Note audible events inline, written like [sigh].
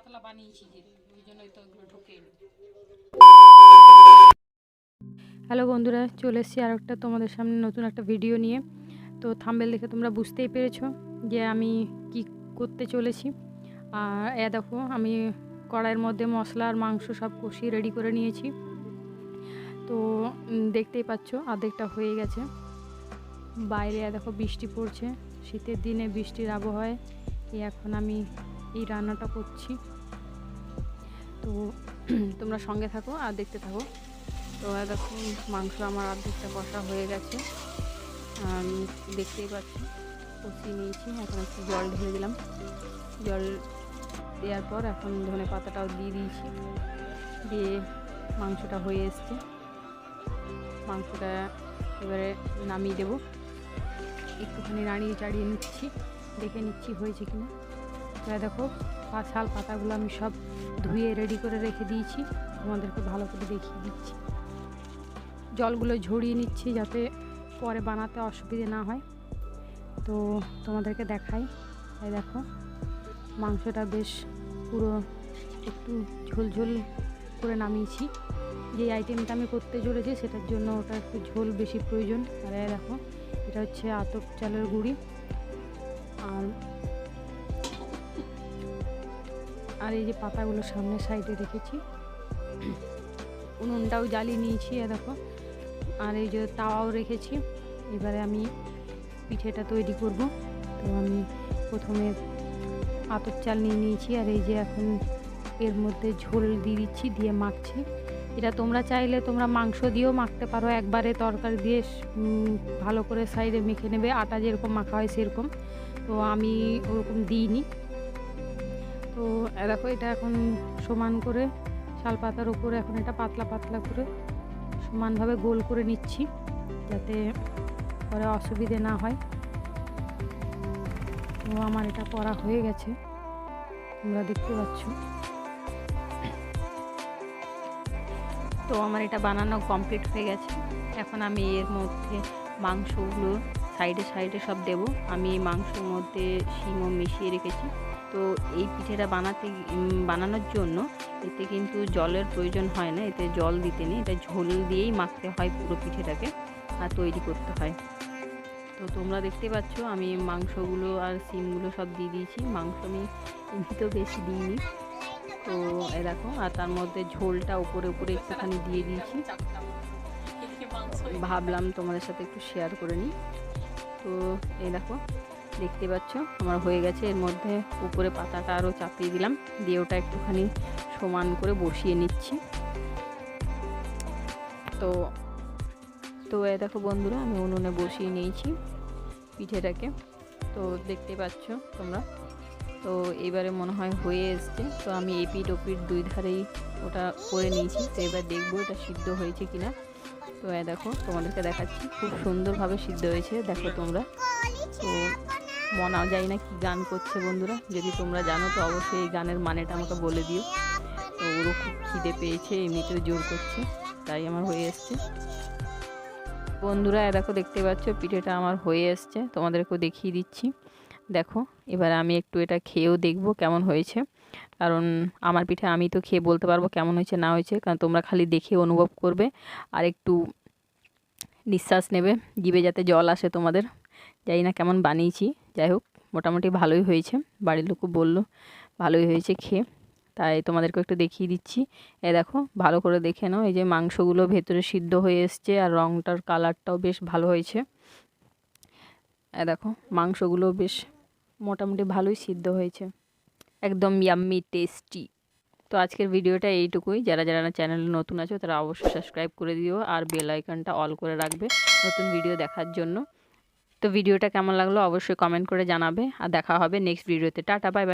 পাতলা বানিয়েছি যে, ওই জন্যই তো ঢুকে হ্যালো বন্ধুরা, চলে এসেছি আর একটা তোমাদের সামনে নতুন একটা ভিডিও নিয়ে। তো থাম্বেল দেখে তোমরা বুঝতেই পেরেছ যে আমি কি করতে চলেছি। আর এ দেখো, আমি কড়াইয়ের মধ্যে মশলা আর মাংস সব কষিয়ে রেডি করে নিয়েছি। তো দেখতেই পাচ্ছ অর্ধেকটা হয়ে গেছে। বাইরে দেখো বৃষ্টি পড়ছে। শীতের দিনে বৃষ্টির আবহাওয়ায় এখন আমি এই রান্নাটা করছি। তো তোমরা সঙ্গে থাকো আর দেখতে থাকো। তো দেখো, মাংস আমার অর্ধেকটা কষা হয়ে গেছে। দেখতেই পাচ্ছি, কষিয়ে নিয়েছি। এখন একটু জল ঢেলে দিলাম। জল দেওয়ার পর এখন ধনে পাতাটাও দিয়ে দিয়েছি। দিয়ে মাংসটা হয়ে এসছে। মাংসটা এবারে নামিয়ে দেবো। একটুখানি নাড়িয়ে চাড়িয়ে নিচ্ছি। দেখে নিচ্ছি হয়েছে কিনা। দেখো শাল পাতাগুলো আমি সব ধুয়ে রেডি করে রেখে দিয়েছি। তোমাদেরকে ভালো করে দেখিয়ে দিচ্ছি। জলগুলো ঝরিয়ে নিচ্ছি যাতে পরে বানাতে অসুবিধে না হয়। তো তোমাদেরকে দেখাই। তাই দেখো, মাংসটা বেশ পুরো একটু ঝোল ঝোল করে নামিয়েছি। যে আইটেমটা আমি করতে চলেছি, সেটার জন্য ওটা একটু ঝোল বেশি প্রয়োজন। আর দেখো, এটা হচ্ছে আতপ চালের গুঁড়ি। আর আর এই যে পাতাগুলো সামনে সাইডে রেখেছি। [clears throat] উনুনটাও জ্বালিয়ে নিয়েছি এ দেখো। আর এই যে তাওয়াও রেখেছি। এবারে আমি পিঠেটা তৈরি করব। তো আমি প্রথমে আতপ চাল নিয়ে নিয়েছি আর এই যে এখন এর মধ্যে ঝোল দিয়ে দিচ্ছি দিয়ে মাখছি। এটা তোমরা চাইলে তোমরা মাংস দিয়েও মাখতে পারো। একবারে তরকারি দিয়ে ভালো করে সাইডে মেখে নেবে। আটা যেরকম মাখা হয় সেরকম। তো আমি ওরকম দিইনি। তো দেখো এটা এখন সমান করে শাল পাতার উপরে এখন এটা পাতলা পাতলা করে সমানভাবে গোল করে নিচ্ছি যাতে পরে অসুবিধে না হয়। তো আমার এটা করা হয়ে গেছে, তোমরা দেখতে পাচ্ছ। তো আমার এটা বানানো কমপ্লিট হয়ে গেছে। এখন আমি এর মধ্যে মাংসগুলো সাইডে সাইডে সব দেব। আমি মাংসের মধ্যে শিমও মিশিয়ে রেখেছি। তো এই পিঠেটা বানাতে বানানোর জন্য এতে কিন্তু জলের প্রয়োজন হয় না। এতে জল দিতে নেই। এটা ঝোল দিয়েই মাখতে হয় পুরো পিঠেটাকে আর তৈরি করতে হয়। তো তোমরা দেখতে পাচ্ছ, আমি মাংসগুলো আর সিমগুলো সব দিয়ে দিয়েছি। মাংস আমি এমনিতেও বেশি দিইনি। তো এ দেখো, আর তার মধ্যে ঝোলটা উপরে উপরে একটুখানি দিয়ে দিয়েছি। ভাবলাম তোমাদের সাথে একটু শেয়ার করে নিই। তো এই দেখো দেখতে পাচ্ছ? আমার হয়ে গেছে। এর মধ্যে উপরে পাতাটা আরও চাপিয়ে দিলাম। দিয়ে ওটা একটুখানি সমান করে বসিয়ে নিচ্ছি। তো তো এই দেখো বন্ধুরা, আমি উনুনে বসিয়ে নিয়েছি পিঠেটাকে। তো দেখতে পাচ্ছ তোমরা? তো এবারে মনে হয় হয়ে এসছে। তো আমি ও পিঠ দুই ধারেই ওটা করে নিয়েছি। তো এবার দেখব এটা সিদ্ধ হয়েছে কিনা। তো এই দেখো, তোমাদেরকে দেখাচ্ছি। খুব সুন্দরভাবে সিদ্ধ হয়েছে। দেখো তোমরা। মনা যায় না কি গান করছে বন্ধুরা। যদি তোমরা জানো, তো অবশ্যই এই গানের মানেটা আমাকে বলে দিও। তো ওরও খুব খিদে পেয়েছে, এমনিতেও জোর করছে, তাই আমার হয়ে এসছে। বন্ধুরা দেখো, দেখতে পাচ্ছ, পিঠেটা আমার হয়ে এসছে, তোমাদেরকেও দেখিয়ে দিচ্ছি। দেখো, এবার আমি একটু এটা খেয়েও দেখব কেমন হয়েছে। কারণ আমার পিঠে আমি তো খেয়ে বলতে পারব কেমন হয়েছে, না হয়েছে, কারণ তোমরা খালি দেখে অনুভব করবে। আর একটু নিঃশ্বাস নেবে জিভে যাতে জল আসে তোমাদের। জানি না কেমন বানিয়েছি, যাই হোক, মোটামুটি ভালোই হয়েছে, বাড়ির লোকও বলল ভালোই হয়েছে খেয়ে। তাই তোমাদেরকে একটু দেখিয়ে দিচ্ছি। এ দেখো, ভালো করে দেখে নাও, এই যে মাংসগুলো ভেতরে সিদ্ধ হয়ে এসছে আর রঙটার কালারটাও বেশ ভালো হয়েছে। এ দেখো, মাংসগুলো বেশ মোটামুটি ভালোই সিদ্ধ হয়েছে। একদম ইয়াম্মি টেস্টি তো আজকের ভিডিওটা এইটুকুই। যারা যারা চ্যানেলে নতুন আছো, তারা অবশ্যই সাবস্ক্রাইব করে দিও আর বেল আইকনটা অল করে রাখবে নতুন ভিডিও দেখার জন্য। তো ভিডিওটা কেমন লাগল অবশ্যই কমেন্ট করে জানাবে। আর দেখা হবে নেক্সট ভিডিওতে টাটা বাই